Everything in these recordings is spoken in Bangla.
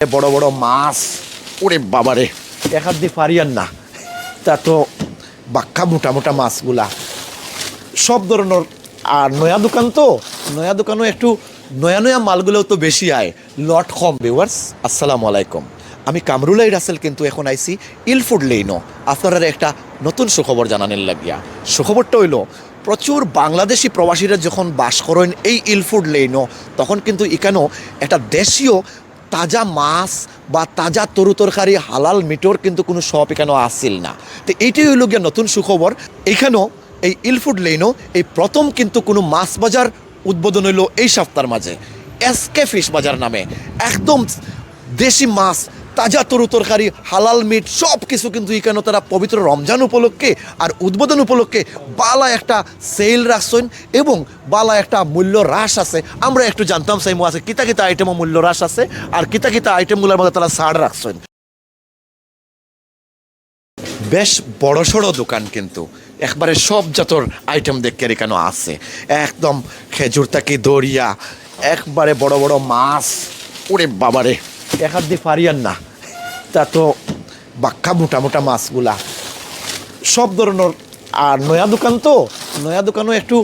বড় বড় মাছ। ওরে বাবারে এক হাত দিয়ে পারিয়ান না। তা তো বাক্কা মোটা মোটা মাছগুলা। সব ধরনের, আর নয়া দোকান তো, নয়া দোকানও একটু, নয়া নয়া মালগুলোও তো বেশি আয়। লট কম ভিউয়ার্স আসসালামু আলাইকুম। আমি কামরুলাই রাসেল কিন্তু এখন আইসি ইলফুড লেইনো। আপনারা একটা নতুন সুখবর জানানের লাগিয়া। সুখবরটা হইল, প্রচুর বাংলাদেশি প্রবাসীরা যখন বাস করেন এই ইলফুড লেইনো, তখন কিন্তু এখানেও একটা দেশীয় তাজা মাছ বা তাজা তরু তরকারি হালাল মিটোর কিন্তু কোনো শপ এখানেও আসছিল না। তো এইটাই হইল গিয়া নতুন সুখবর। এখানেও এই ইলফুড লেনও এই প্রথম কিন্তু কোনো মাছ বাজার উদ্বোধন হইল এই সপ্তাহের মাঝে। এসকে ফিশ বাজার নামে। একদম দেশি মাছ তাজা তরু তরকারি হালাল মিট সব কিছু কিন্তু এখানে তারা পবিত্র রমজান উপলক্ষে আর উদ্বোধন উপলক্ষে বালা একটা সেল রাখছেন এবং বালা একটা মূল্য হ্রাস আছে। আমরা একটু জানতাম সাইমো আছে। কিতা কিতা আইটেমও মূল্য হ্রাস আছে আর কিতা কিতা আইটেমগুলোর মধ্যে তারা ছাড় রাখছেন। বেশ বড় সড়ো দোকান কিন্তু। একবারে সব জাতর আইটেম দেখতে এখানে আছে। একদম খেজুর থাকি, দরিয়া, একবারে বড় বড় মাছ। ওরে বাবারে, এক হাত দিয়ে পারিয়ান না। তা তো বাক্কা মোটা মোটা মাছগুলা। সব ধরনের, আর নয়া দোকান তো, নয়া দোকানও একটু,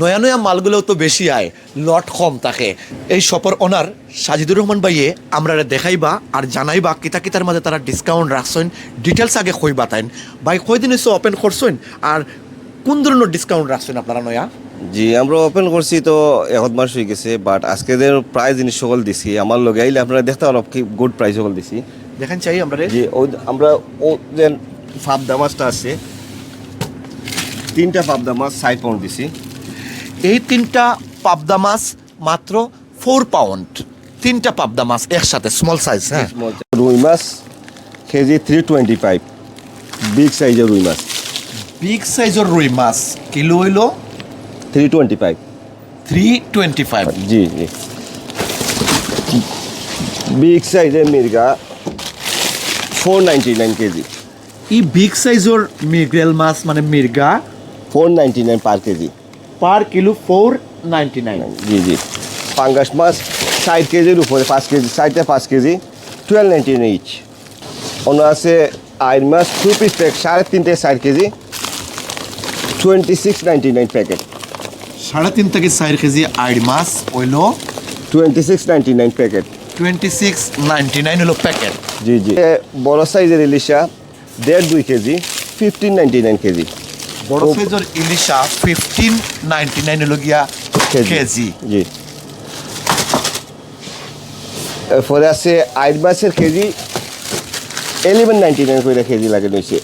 নয়া নয়া মালগুলোও তো বেশি আয়, লট কম থাকে। এই শপর ওনার সাজিদুর রহমান ভাইয়ে আমরা দেখাইবা আর জানাইবা কিতা কিতার মাঝে তারা ডিসকাউন্ট রাখছেন ডিটেলস আগে কই বাতাইন ভাই, কয়দিন এসে ওপেন করছেন? আর কোন ধরনের ডিসকাউন্ট রাখছেন আপনারা নয়া? জি, আমরা ওপেন করছি তো, এক মাস হয়ে গেছে বাট আজকে প্রায় জিনিস সকল দিছি। আমার লগে আইলে আপনারা দেখতে পারো কি গুড প্রাইস সকল দিছি। দেখেন চাই আমরা জি ও আমরা ও যে ফাবদা মাছটা আছে তিনটা ফাবদা মাছ ষাট পাউন্ড দিছি। এই তিনটা পাবদা মাছ মাত্র ফোর পাউন্ড তিনটা পাবদা মাছ একসাথে স্মল সাইজ হ্যাঁ। রুই মাছ KG three twenty five big সাইজের রুই মাছ। বিগ সাইজের রুই মাছ কিলো হইল? Three twenty five three twenty five জি জি। বিগ সাইজের মির্গা ফোর নাইনটি নাইন কেজি। ই বিগ সাইজৰ মিগৰেল মাছ মানে মিৰ্গা? Four ninety nine per KG. Per kilo four ninety nine. জি জি। পাঙ্গাস মাছ ষাট কেজির উপরে পাঁচ কেজি ষাটে পাঁচ KG twelve ninety nine each অন্য আছে আইন মাছ টু পিস প্যাক সাড়ে তিনটে ষাট KG twenty six ninety nine packet চাৰে তিন থেকে চাৰি কেজি আইৰ মাছ হইল twenty six ninety nine packet twenty six ninety nine হলো পেকেট জি জি। বড় সাইজের ইলিশা দেড় দুই KG fifteen ninety nine KG. বড় সাইজৰ ইলিচা ফিফটিন নাইণ্টি নাইন হলগীয়া কেজি। জি। এরপরে আছে আইট মাছের কেজি এলেভেন নাইনটি নাইন করে কেজি লাগে নিয়েছে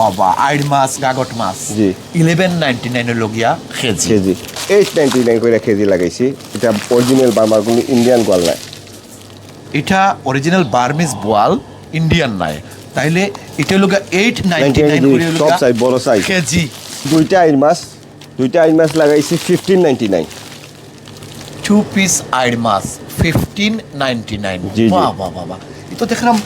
বাবা আইৰ মাছ গাগট মাছ জি। Eleven ninety nine হলগীয়া KG. KG. Eight ninety nine করে কেজি লাগাইছি। এটা অরিজিনাল বার্মাগুলো ইন্ডিয়ান গোয়াল নাই। এটা অরিজিনাল বার্মিজ বোয়াল ইন্ডিয়ান নাই। তাইলে এটা এইট নাইনটি নাইন সব সাইজ বড় সাইজ কেজি। দুইটা আইন মাছ দুইটা আইন মাছ লাগাইছি fifteen ninety nine two piece I'd মাছ ফিফটিন নাইনটি নাইন। বাহ বাহ বাহ তো দেখলাম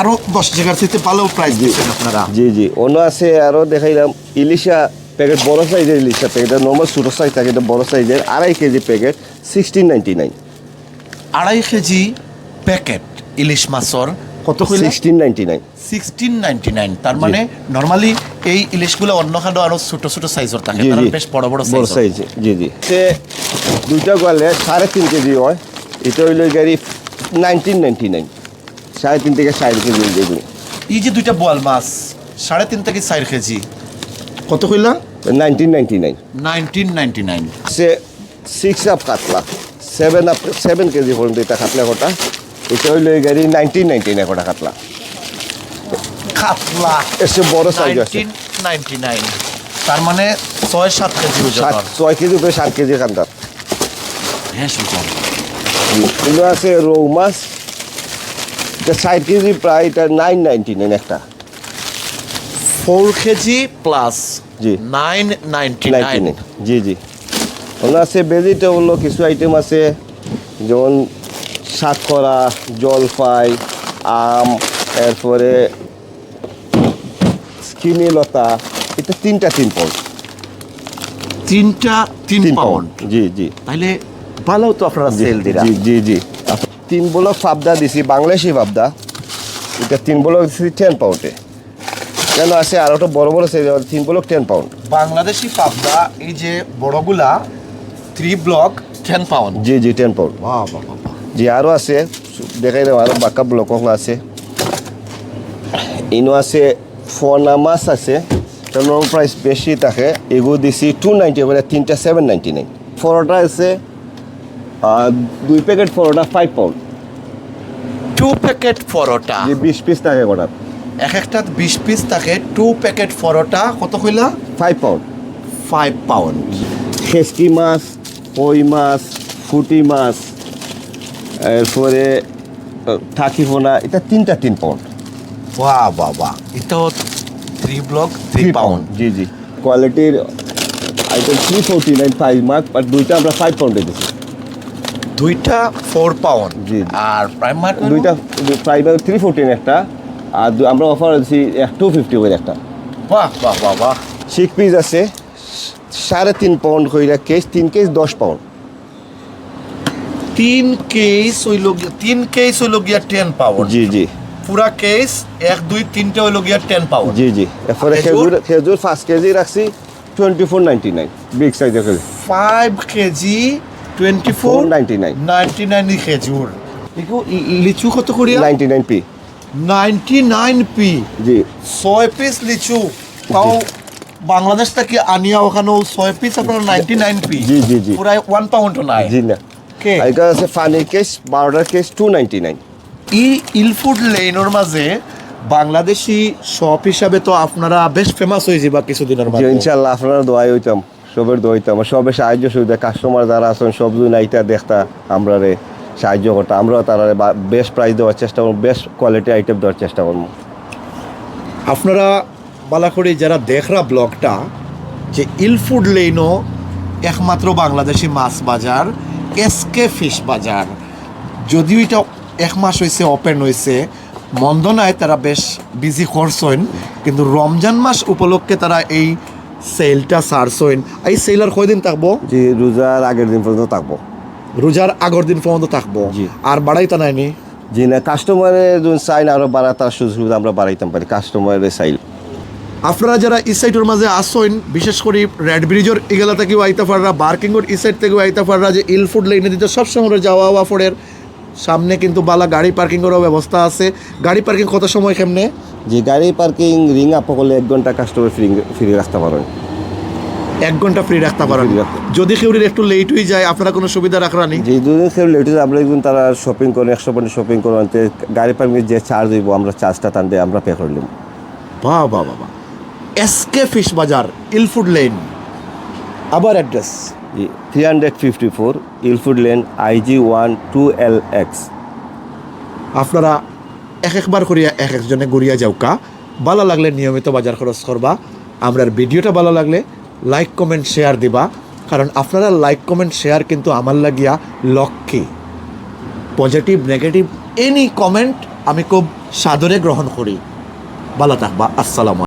আরও দশ জায়গার থেকে ভালো প্রাইস দিচ্ছেন আপনারা। জি জি। অন্য আছে আরও দেখাইলাম। ইলিশা প্যাকেট বড় সাইজের ইলিশা প্যাকেট নর্মাল ছোটো সাইজ থাকে এটা বড় সাইজের আড়াই KG packet sixteen ninety nine আড়াই কেজি প্যাকেট ইলিশ মাছর কত কইলা? Sixteen ninety nine sixteen ninety nine তার মানে নর্মালি এই ইলিশগুলো অন্য খাদ্য আরও ছোট ছোট সাইজর থাকে তারা জি। বেশ বড় বড় বড় সাইজ সাইজ জি জি। সে দুইটা সাড়ে তিন কেজি হয় এটা হইল গাড়ি নাইনটিন নাইনটি নাইন সাড়ে তিন থেকে সাড়ে কেজি যেগুলো এই যে দুইটা বোয়াল মাছ সাড়ে তিন থেকে চার কেজি কত কইলা? Nineteen ninety nine nineteen ninety nine সে সিক্স আপ কাতলা সেভেন আপ সেভেন কেজি পর্যন্ত এটা কাতলা কটা এটা হইল এই গাড়ি নাইনটিন নাইনটি নাইন কটা কাতলা কাতলা এসে বড় সাইজ আছে। নাইনটি নাইন তার মানে ছয় সাত কেজি সাত ছয় কেজি উপরে সাত কেজি কান্দার। হ্যাঁ এগুলো আছে রৌ মাছ। এটা ষাট কেজি প্রায় এটা নাইন নাইনটি নাইন একটা। ফোর কেজি প্লাস জি। Nine ninety nine. জি জি। ওগুলো আছে ভেজিটেবল কিছু আইটেম আছে যেমন সাতকরা জলপাই আম এরপরে স্কিনি লতা এটা তিনটা তিন পাউন্ড তিনটা তিন পাউন্ড জি জি। তাহলে ভালো তো আপনারা জি সেল দিরা। জি জি জি। তিন ব্লক পাবদা দিছি বাংলাদেশি পাবদা এটা তিন ব্লক দিছি টেন পাউন্ডে কেন আছে? আর একটা বড় বড় সাইজ তিন ব্লক টেন পাউন্ড বাংলাদেশি পাবদা এই যে বড়গুলা থ্রি ব্লক টেন পাউন্ড জি জি টেন পাউন্ড জি আরও আছে। দেখাই দেবো আরও বাক্কা ব্লক আছে। ইনো আছে ফোনা মাছ আছে। তেমন প্রাইস বেশি থাকে। এগুলো দিছি টু নাইনটি মানে তিনটা সেভেন নাইনটি নাইন ফরোটা আছে দুই packet paratha five pound two packet paratha. বিশ পিস থাকে গোটা এক একটা বিশ পিস থাকে টু প্যাকেট পরোটা কত কইলা? ফাইভ পাউন্ড ফাইভ পাউন্ড খেসকি মাছ কই মাছ ফুটি মাছ এরপরে থাকি পোনা এটা তিনটা তিন পাউন্ড বাহ বাহ বাহ। এটাও থ্রি ব্লক থ্রি পাউন্ড জি জি। কোয়ালিটির item three forty nine five mark আর দুইটা আমরা ফাইভ পাউন্ডে দিচ্ছি দুইটা ফোর পাউন্ড জি। আর প্রাইম মার্ক দুইটা ফাইভ থ্রি ফোরটিন একটা। আর আমরা অফার দিচ্ছি টু ফিফটি করে একটা। বাহ বাহ বাহ বাহ। শিক পিস আছে সাড়ে তিন পাউন্ড কইরা কেস তিন কেস দশ পাউন্ড তিন কেস হইল গিয়া তিন কেস হইল গিয়া টেন পাউন্ড জি জি। পুরা কেস এক দুই তিনটে হইল গিয়া টেন পাউন্ড জি জি। এরপরে খেজুর? খেজুর পাঁচ কেজি রাখছি twenty four ninety nine big সাইজের খেজুর five KG twenty four 499 ninety nine খেজুর লিচু কত করিয়া? Ninety nine P ninety nine P. জি। পিস লিচু। তাও বাংলাদেশ থেকে আনিয়া ওখানেও পিস আপনার পি। জি, জি, জি। পুরাই ওয়ান পাউন্ড নাই। জি না। কে? এখানে আছে funny case case two ninety nine ই ইলফুড লেনের মাঝে বাংলাদেশি শপ হিসাবে তো আপনারা বেশ ফেমাস হয়ে যাবা কিছুদিনের জি মাঝে। ইনশাল্লাহ আপনারা দোয়াই হইতাম সবের দোয়া হইতাম। আর সবের সাহায্য সুবিধা কাস্টমার যারা আছেন সব যদি নাইতা দেখতা আমরা রে সাহায্য করতাম আমরাও তারা বেস্ট প্রাইস দেওয়ার চেষ্টা করব বেস্ট কোয়ালিটি আইটেম দেওয়ার চেষ্টা করব। আপনারা বালাখড়ি যারা দেখরা ব্লগটা যে ইলফুড লেনও একমাত্র বাংলাদেশি মাছ বাজার এসকে ফিশ বাজার। যদিও এটা এক মাস হয়েছে ওপেন হয়েছে মন্দ নাই তারা বেশ বিজি করছেন কিন্তু রমজান মাস উপলক্ষে তারা এই সেলটা সারছেন। এই সেলার কয়দিন থাকব? জি রোজার আগের দিন পর্যন্ত থাকব। রোজার আগর দিন পর্যন্ত থাকব। আর বাড়াইতে নাইনি জি না কাস্টমারের যখন চাই না আরও বাড়া তার সুযোগ সুবিধা আমরা বাড়াইতাম পারি কাস্টমারের চাইল আপনারা যারা এই সাইডের মাঝে আসছেন বিশেষ করে রেড ব্রিজের এগুলা থেকেও আইতে পাররা বার্কিংয়ের এই সাইড থেকেও আইতে পাররা যে ইলফুড লাইনে দিতে সবসময় যাওয়া আওয়া ফোরের সামনে কিন্তু বালা গাড়ি পার্কিংয়েরও ব্যবস্থা আছে। গাড়ি পার্কিং কত সময় কেমনে? যে গাড়ি পার্কিং রিং আপ করলে এক ঘণ্টা কাস্টমার ফ্রি ফ্রি রাখতে পারেন এক ঘণ্টা ফ্রি রাখতে পারেন। যদি কেউ একটু লেট হয়ে যায় আপনারা কোনো সুবিধা রাখরানি যে দুদিন কেউ লেট হয়েছে আমরা একদিন তারা শপিং করেন একশো পয়েন্ট শপিং করেন গাড়ি পার্কিং যে চার্জ দিব আমরা চার্জটা টান দিয়ে আমরা পে করে নিব। বাহ বাহ বাহ বাহ SK fish Bazar Ilford lane আবার address three hundred fifty four Ilford lane IG one two L X আপনারা এক একবার করিয়া এক একজনে গড়িয়া যাওকা। ভালো লাগলে নিয়মিত বাজার খরচ করবা। আমরার ভিডিওটা ভালো লাগলে লাইক কমেন্ট শেয়ার দিবা। কারণ আপনারা লাইক কমেন্ট শেয়ার কিন্তু আমার লাগিয়া লক্ষ্যে পজিটিভ নেগেটিভ এনি কমেন্ট আমি খুব সাদরে গ্রহণ করি। ভালো থাকবা। আসসালাম